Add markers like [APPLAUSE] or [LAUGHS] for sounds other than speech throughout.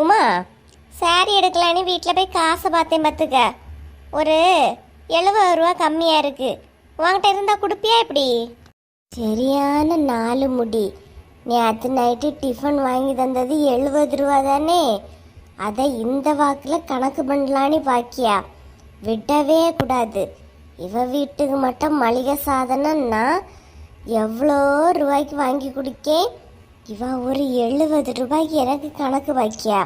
Uma sorry எடுக்கலான்னு வீட்டில் போய் காசை பார்த்தேன் பார்த்துக்க. ஒரு எழுபது ரூபா கம்மியாக இருக்குது உன்கிட்ட இருந்தால் கொடுப்பியா இப்படி? சரியான நாலு முடி. நேற்று நைட்டு டிஃபன் வாங்கி தந்தது எழுபது ரூபா தானே. அதை இந்த வாக்கில் கணக்கு பண்ணலான்னு பாக்கியா? விடவே கூடாது. இவ வீட்டுக்கு மட்டும் மளிகை சாதனம்னா எவ்வளோ ரூபாய்க்கு வாங்கி கொடுக்கேன்? இவா ஒரு எழுபது ரூபாய்க்கு எனக்கு கணக்கு பாக்கியா?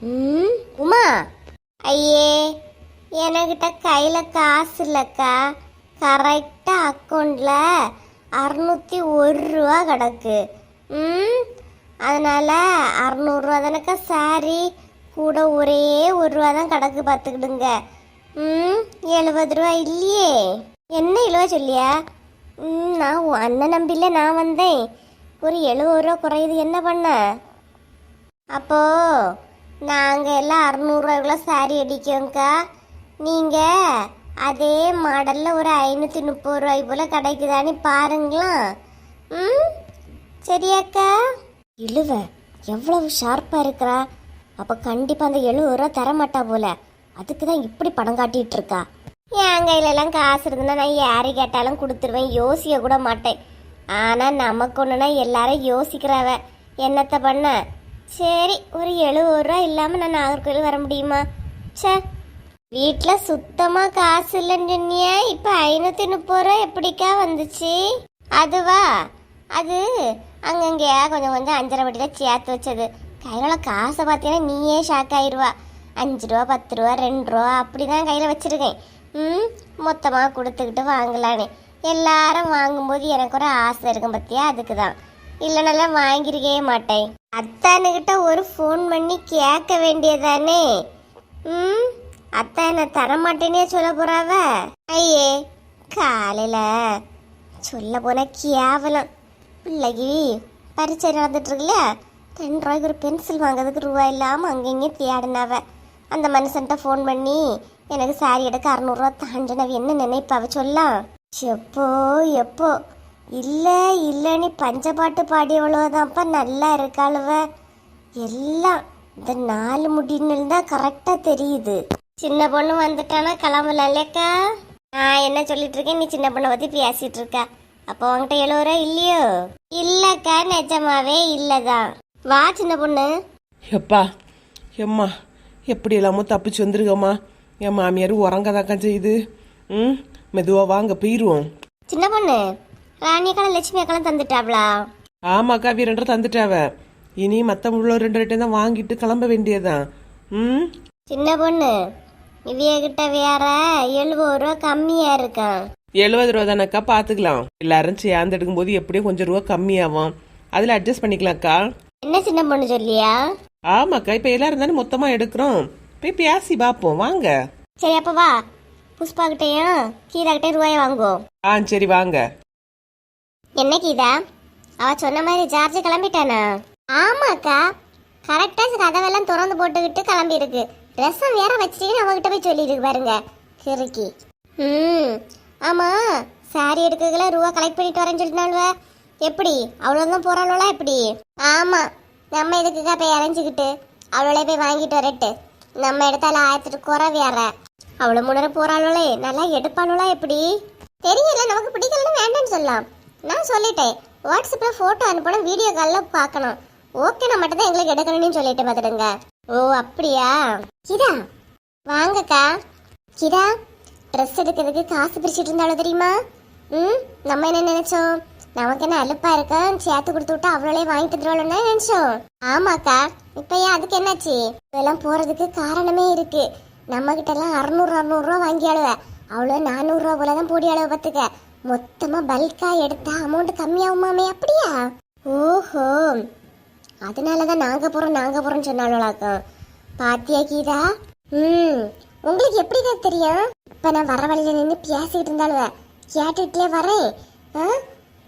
ம்? உமா? ஐயே என்கிட்ட கையில் காசு இல்லைக்கா. கரெக்டாக அக்கௌண்ட்டில் அறநூற்றி ஒரு ரூபா கிடக்கு. ம்? அதனால் அறநூறுவா தானக்கா சாரி கூட ஒரே ஒரு ரூபா தான் கிடக்கு பார்த்துக்கிடுங்க. ம்? எழுபது ரூபா இல்லையே. என்ன இழுவ சொல்லியா? ம் நான் உன் அண்ணன் நம்பியில் நான் வந்தேன். ஒரு எழுபது ரூபா குறையுது என்ன பண்ண? அப்போ நாங்கள் எல்லாம் அறநூறுவாய்க்குள்ள சாரி அடிக்கோங்க்கா நீங்கள் அதே மாடலில் ஒரு ஐநூற்றி முப்பது ரூபாய் போல் கிடைக்குதான்னு பாருங்களா ம்? சரியாக்கா? இழுவ எவ்வளவு ஷார்ப்பாக இருக்கிறா? அப்போ கண்டிப்பாக அந்த எழுபது ரூபா தரமாட்டா போல. அதுக்கு தான் இப்படி படம் காட்டிகிட்டு இருக்கா. என் கையிலலாம் காசு இருந்ததுன்னா நான் யாரை கேட்டாலும் கொடுத்துருவேன் யோசிக்க கூட மாட்டேன். ஆனால் நமக்கு ஒன்றுனா எல்லாரும் யோசிக்கிறவ. என்னத்த பண்ண? சரி ஒரு எழுபது ரூபா இல்லாமல் நான் நாகர்கோவில் வர முடியுமா? ச்சே வீட்டில் சுத்தமாக காசு இல்லைன்னு சொன்னியே இப்போ ஐநூற்றி முப்பது ரூபா எப்படிக்கா வந்துச்சு? அதுவா? அது அங்கங்கேயா கொஞ்சம் கொஞ்சம் அஞ்சரை வட்டியில் சேர்த்து வச்சது. கையில் காசை பார்த்தீங்கன்னா நீயே ஷாக் ஆயிடுவா அஞ்சு ரூபா பத்து ரூபா ரெண்டு ரூபா அப்படி தான் கையில் வச்சுருக்கேன். ம் மொத்தமாக கொடுத்துக்கிட்டு வாங்கலான்னு. எல்லாரும் வாங்கும்போது எனக்கு ஒரு ஆசை இருக்கும் பத்தியா? அதுக்கு தான் இல்லைனாலாம் வாங்கியிருக்கவே மாட்டேன். அத்தானுக்கிட்ட ஒரு ஃபோன் பண்ணி கேட்க வேண்டியதானே ம்? அத்தா என்ன தரமாட்டேனே சொல்ல போறாவ? ஐயே காலையில் சொல்ல போன கேவலம். பிள்ளைக்கு பரீட்சை நடந்துட்டுருக்குல்ல? ரெண்டு ரூபாய்க்கு ஒரு பென்சில் வாங்குறதுக்கு ரூபா இல்லாமல் அங்கங்கேயும் தேடினாவ. அந்த மனுஷன்ட்ட ஃபோன் பண்ணி எனக்கு சாரி எடுக்க அறநூறுவா தாண்டினவ. என்ன நினைப்பாவ சொல்லலாம். எப்போ எப்போ? இல்லை இல்லைன்னு பஞ்சப்பாட்டு பாடியவளோதான்ப்பா நல்லா இருக்காளுவ. எல்லாம் இந்த நாலு முடின்னு தான் கரெக்டாக தெரியுது. சின்ன பொண்ணு வந்துட்டானா கிளம்பல நான் என்ன சொல்லிட்டு இருக்கேன் நீ சின்ன பொண்ணை பற்றி பேசிட்டு இருக்க. அப்போ உங்ககிட்ட எழுபது ரூபா இல்லையோ? இல்லைக்கா நிஜமாவே இல்லைதான். வா சின்ன பொண்ணு. எப்பா எம்மா எப்படி எல்லாமோ தப்பிச்சு வந்துருக்கம்மா. என் மாமியார் உறங்கதாக்கா செய்யுது ம்? மெதுவாக வாங்க போயிடுவோம் சின்ன பொண்ணு ராணியக்காலம் லட்சுமி அக்காலம் தந்துட்டாப்ளா? ஆமாக்கா வீரன்ற தந்துட்டாவ. இனி மற்ற உள்ள ரெண்டு ரெட்டையும் தான் வாங்கிட்டு கிளம்ப வேண்டியதுதான். ம்? சின்ன பொண்ணு இவிய கிட்ட வேற எழுபது ரூபா கம்மியா இருக்கான். எழுபது ரூபா தானக்கா பார்த்துக்கலாம் எல்லாரும் சேர்ந்து எடுக்கும்போது எப்படியும் கொஞ்சம் ரூபா கம்மியாகும். அதில் அட்ஜஸ்ட் பண்ணிக்கலாம்க்கா என்ன சின்ன பொண்ணு சொல்லியா? ஆமாக்கா இப்போ எல்லாரும் தானே மொத்தமாக எடுக்கிறோம். போய் பேசி பார்ப்போம் வாங்க. சரி அப்ப வா. புஷ்பா கிட்டயும் கீதா கிட்டயும் ரூபாய் வாங்குவோம் ஆ சரி வாங்க. என்ன கீதா? அவ சொன்ன மாதிரி ஜார்ஜ் கிளம்பிட்டானா? ஆமாக்கா. கரெக்டா கதவெல்லாம் திறந்து போட்டுக்கிட்டு கிளம்பி இருக்கு ட்ரெஸ்ஸும் வேற வச்சிட்டீங்கன்னு அவகிட்ட போய் சொல்லியிருக்கு பாருங்க. கிறுக்கி. ம் ஆமா. சாரி எடுக்கிறதுல ரூபா கலெக்ட் பண்ணிட்டு வரேன்னு சொல்லிட்டாளுவ எப்படி? அவ்வளோதான் போறாளோல எப்படி? ஆமா. நம்ம இதுக்குக்கா போய் அரைஞ்சிக்கிட்டு அவளோட போய் வாங்கிட்டு வரட்டு. நம்ம இடத்தால ஆயிரத்துட்டு குறை வேற. அவ்வளோ முன்னர போறாளே நல்லா எடுப்பாளா எப்படி? தெரியல நமக்கு பிடிக்கலன்னு வேண்டாம்னு சொல்லலாம். நான் சொல்லிட்டேன் வாட்ஸ்அப்பில் ஃபோட்டோ அனுப்பணும் வீடியோ காலில் பார்க்கணும். ஓகே மட்டும் தான் எங்களுக்கு எடுக்கணும்னு சொல்லிட்டு பார்த்துடுங்க. ஓ அப்படியா? கிதா வாங்கக்கா. கிதா ட்ரெஸ் எடுக்கிறதுக்கு காசு பிரிச்சுட்டு இருந்தாலும் தெரியுமா? ம் நம்ம என்ன நினைச்சோம்? நமக்கு என்ன அலுப்பா இருக்க? சேர்த்து கொடுத்து விட்டு அவளே வாங்கி தந்துருவாள்னு நினைச்சோம். ஆமாக்கா இப்ப ஏன் அதுக்கு என்னாச்சு? இதெல்லாம் போறதுக்கு காரணமே இருக்கு. நம்மக்கிட்டலாம் அறநூறு எல்லாம் வாங்கி அழுவ. அவ்வளோ நானூறுரூவா போல தான் போடி அளவு பார்த்துக்க. மொத்தமாக பல்காக எடுத்தா அமௌண்ட் கம்மியாகுமாமே அப்படியா? ஓஹோ. அதனால தான் நாங்கள் போகிறோம் நாங்கள் போகிறோம்னு சொன்னாலும் பாத்தியா கீதா? ம். உங்களுக்கு எப்படி தான் தெரியும்? இப்போ நான் வர வழியில் நின்று பேசிக்கிட்டு இருந்தாலுவேன் கேட்டுக்கிட்டே வரேன். ஆ?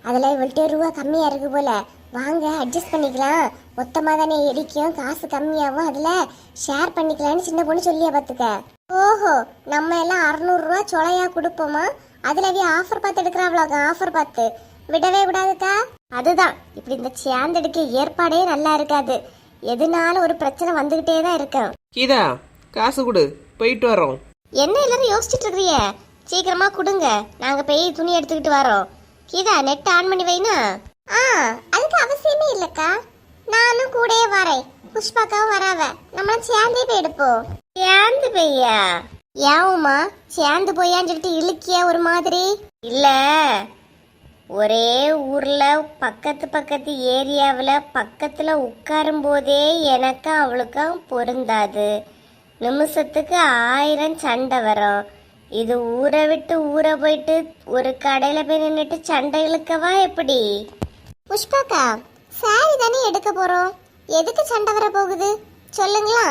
அதில் இவள்கிட்ட ரூபா கம்மியாக இருக்கு போல. வாங்க அட்ஜஸ்ட் பண்ணிக்கலாம். மொத்தமா தானே இடிக்கும் காசு கம்மியாகும் அதுல. ஷேர் பண்ணிக்கலாம்னு சின்ன பொண்ணு சொல்லியா பாத்துக்க. ஓஹோ நம்ம எல்லாம் அறுநூறுவா சொலையா கொடுப்போமா? அதுலவே ஆஃபர் பார்த்து எடுக்கிறாங்களா ஆஃபர் பார்த்து. விடவே விடாதுக்கா? அதுதான். இப்படி இந்த சேர்ந்தெடுக்க ஏற்பாடே நல்லா இருக்காது. எதுனாலும் ஒரு பிரச்சனை வந்துகிட்டே தான் இருக்கும். கீதா காசு கொடு. போயிட்டு வரோம் என்ன எல்லாரும் யோசிச்சுட்டு இருக்கிறீங்க? சீக்கிரமா கொடுங்க. நாங்க போய் துணி எடுத்துக்கிட்டு வரோம். கீதா நெட் ஆன் பண்ணி வைனா? ஆ அதுக்கு அவசியமே இல்லக்கா. நானும் கூடயே வரேன். புஷ்பாக்காவும் வராவ. நம்மளும் சேர்ந்தே போய் எடுப்போம் சேர்ந்து போய்யா? ஏவுமா சேர்ந்து போயான்னு சொல்லிட்டு இழுக்கியா ஒரு மாதிரி? இல்ல. ஒரே ஊர்ல பக்கத்து பக்கத்து ஏரியாவில் பக்கத்துல உட்காரும் போதே எனக்கும் அவளுக்கும் பொருந்தாது. நிமிஷத்துக்கு ஆயிரம் சண்டை வரும். இது ஊரை விட்டு ஊரை போயிட்டு ஒரு கடையில போய் நின்றுட்டு சண்டை இழுக்கவா எப்படி? புஷ்பாக்கா சாரி தானே எடுக்க போறோம். எதுக்கு சண்டை வர போகுது? சொல்லுங்களா?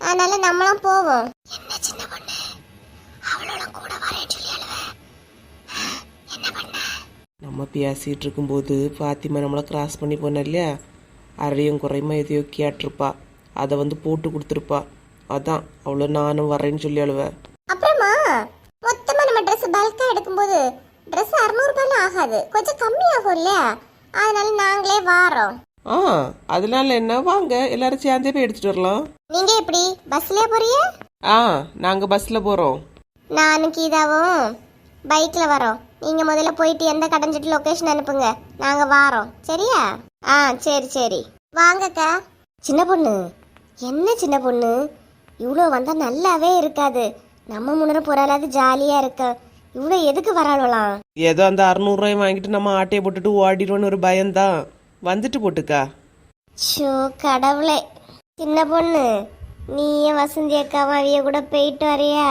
அதனால நம்மளும் போவோம். என்ன சின்ன பொண்ணு? அவளோட கூட வரேன்னு சொல்லி என்ன பண்ண? நம்ம பேசிட்டு இருக்கும்போது பாத்திமா நம்மளை கிராஸ் பண்ணி போன இல்லையா? அரையும் குறையுமா எதையோ கேட்டிருப்பா. அதை வந்து போட்டு கொடுத்துருப்பா. அதான் அவ்வளோ நானும் வரேன்னு சொல்லி அழுவ. அப்புறமா மொத்தமா நம்ம Dress பல்கா எடுக்கும்போது Dress அறுநூறுபாய்ல ஆகாது. கொஞ்சம் கம்மி ஆகும் இல்லையா? அதனால நாங்களே வாரோம். ஆ அதனால என்ன? வாங்க எல்லாரும் சேர்ந்தே போய் எடுத்துட்டு வரலாம். நீங்க எப்படி? பஸ்லயே போறிய ஆ நாங்கள் பஸ்ஸில் போகிறோம் நானும் கீதாவும் பைக்ல வரோம். நீங்க முதல்ல போயிட்டு எந்த கடைஞ்சிட்டு லொகேஷன் அனுப்புங்க. நாங்க வாரோம். சரியா? ஆ சரி சரி. வாங்கக்கா. சின்ன பொண்ணு. என்ன சின்ன பொண்ணு? இவ்வளோ வந்தா நல்லாவே இருக்காது. நம்ம முன்னர போறாலாவது ஜாலியா இருக்க. இவ்வளோ எதுக்கு வராளலாம் ஏதோ அந்த அறநூறுவாய் வாங்கிட்டு நம்ம ஆட்டையை போட்டுட்டு ஓடிடுவோன்னு ஒரு பயம்தான். வந்துட்டு போட்டுக்கா. ஷோ கடவுளே. சின்ன பொண்ணு நீயே வசந்தி அக்காவும் அவிய கூட போயிட்டு வரியா?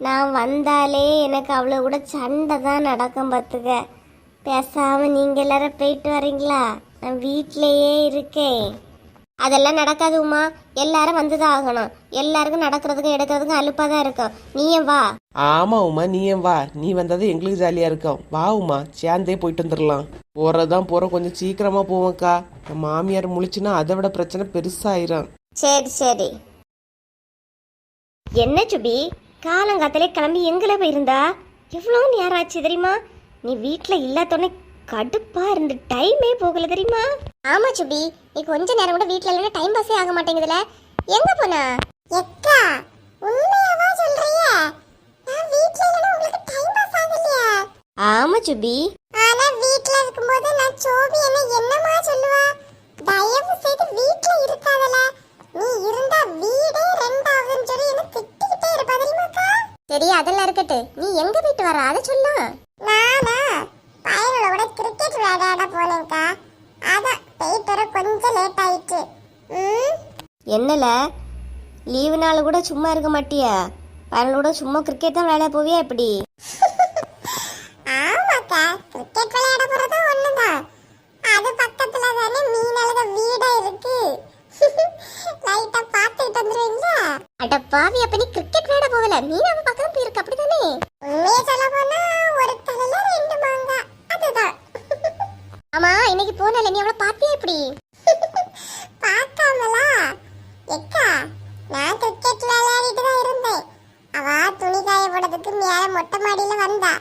நான் வந்தாலே எனக்கு அவ்வளோ கூட சண்டை தான் நடக்கும் பார்த்துக்க. பேசாம நீங்க எல்லாரும் போயிட்டு வரீங்களா? நான் வீட்டிலேயே இருக்கேன். அதெல்லாம் நடக்காது உமா. எல்லாரும் வந்துதான் ஆகணும். எல்லாருக்கும் நடக்கிறதுக்கும் எடுக்கிறதுக்கும் அலுப்பாக தான் இருக்கும். நீயும் வா. ஆமா உமா நீ ஏன் வா. நீ வந்தாது எங்களுக்கு ஜாலியா இருக்கும். வா உமா சேர்ந்தே போயிட்டு வந்துடலாம் போறதுதான் போறோம். கொஞ்சம் சீக்கிரமா போவோம்க்கா. நம்ம மாமியார் முழிச்சுன்னா அதை விட பிரச்சனை பெருசாயிரும். சரி சரி. என்ன சுபி? காலங்காத்திலே கிளம்பி எங்கல போயிருந்தா? எவ்வளோ நேரம் ஆச்சு தெரியுமா? நீ வீட்டில் இல்லாதோன்னே கடுப்பா இருந்து டைமே போகல தெரியுமா? ஆமா சுபி நீ கொஞ்ச நேரம் கூட வீட்ல இல்லைன்னா டைம் பாஸே ஆக மாட்டேங்குதுல. எங்க போனா? எக்கா உண்மையாவா சொல்றிய? நான் வீட்ல இல்லைன்னா உங்களுக்கு டைம் பாஸ் ஆகலையா? ஆமா சுபி. ஆனா வீட்ல இருக்கும்போது நான் சோபி என்ன என்னமா சொல்லுவா? தயவு செய்து வீட்ல இருக்காதல. நீ இருந்தா வீடே ரெண்டாகுதுன்னு சொல்லி என்ன திட்டிக்கிட்டே இருப்பா தெரியுமாக்கா? சரி அதெல்லாம் இருக்கட்டு நீ எங்க போயிட்டு வர? அதை சொல்லு. நானா பையனோட கிரிக்கெட் விளையாட போனேன்க்கா. அதான் போயிட்டு வர கொஞ்சம் லேட் ஆயிடுச்சு என்னல? லீவு நாள் கூட சும்மா இருக்க மாட்டியா? பையனோட சும்மா கிரிக்கெட் தான் விளையாட போவியா எப்படி? ஆமாக்கா கிரிக்கெட் விளையாட போறது ஒண்ணுதான். அது பக்கத்துல தானே மீனழக வீடா இருக்கு. [LAUGHS] லைட்டா பாத்துட்டு வந்துருவீங்களா? அட பாவி அப்ப நீ வந்தா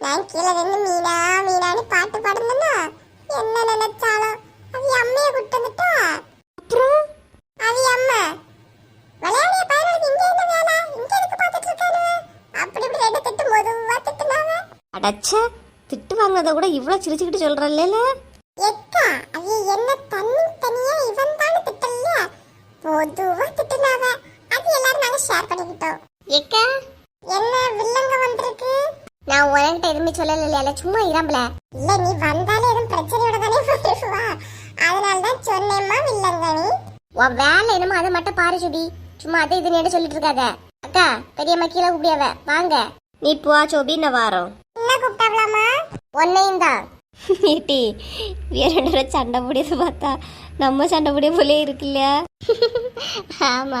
நான் கீழே நின்று மீனா மீனான்னு பாட்டு பாடுனா என்ன நினைச்சாலும் அது அம்மைய கூட்டு வந்துட்டா. அப்புறம்? அது அம்மா விளையாடிய பையனுக்கு இங்க என்ன வேலை? இங்க எதுக்கு பார்த்துட்டு இருக்கானு? அப்படி இப்படி ரெண்டு திட்டு மெதுவா திட்டுனாங்க. அடச்சே திட்டு வாங்கினத கூட இவ்வளவு சிரிச்சுக்கிட்டு சொல்றல்ல எக்கா அது என்ன தண்ணி தனியா இவன் தானே திட்டல பொதுவா திட்டுனாவ அது எல்லாரும் நாங்க ஷேர் பண்ணிக்கிட்டோம். எக்கா? என்ன வில்லங்க வந்திருக்கு? நான் உனக்கிட்ட எதுவுமே சொல்லல இல்லையா சும்மா இராம்பல. இல்ல நீ வந்தாலே எதுவும் பிரச்சனையோட தானே வருவா அதனால தான் சொன்னேம்மா வில்லங்க நீ உன் வேலை என்னமோ அதை மட்டும் பாரு சுபி. சும்மா அதை இது நேரம் சொல்லிட்டு இருக்காத. அக்கா பெரியம்மா கீழே கூப்பிடியாவ. வாங்க. நீ போ சோபி நான் வாரோம் என்ன கூப்பிட்டாவலாமா ஒன்னையும் தான். ஏட்டி வேற ரெண்டு சண்டை முடியாது பார்த்தா நம்ம சண்டை முடிய போலே இருக்கு இல்லையா? ஆமா.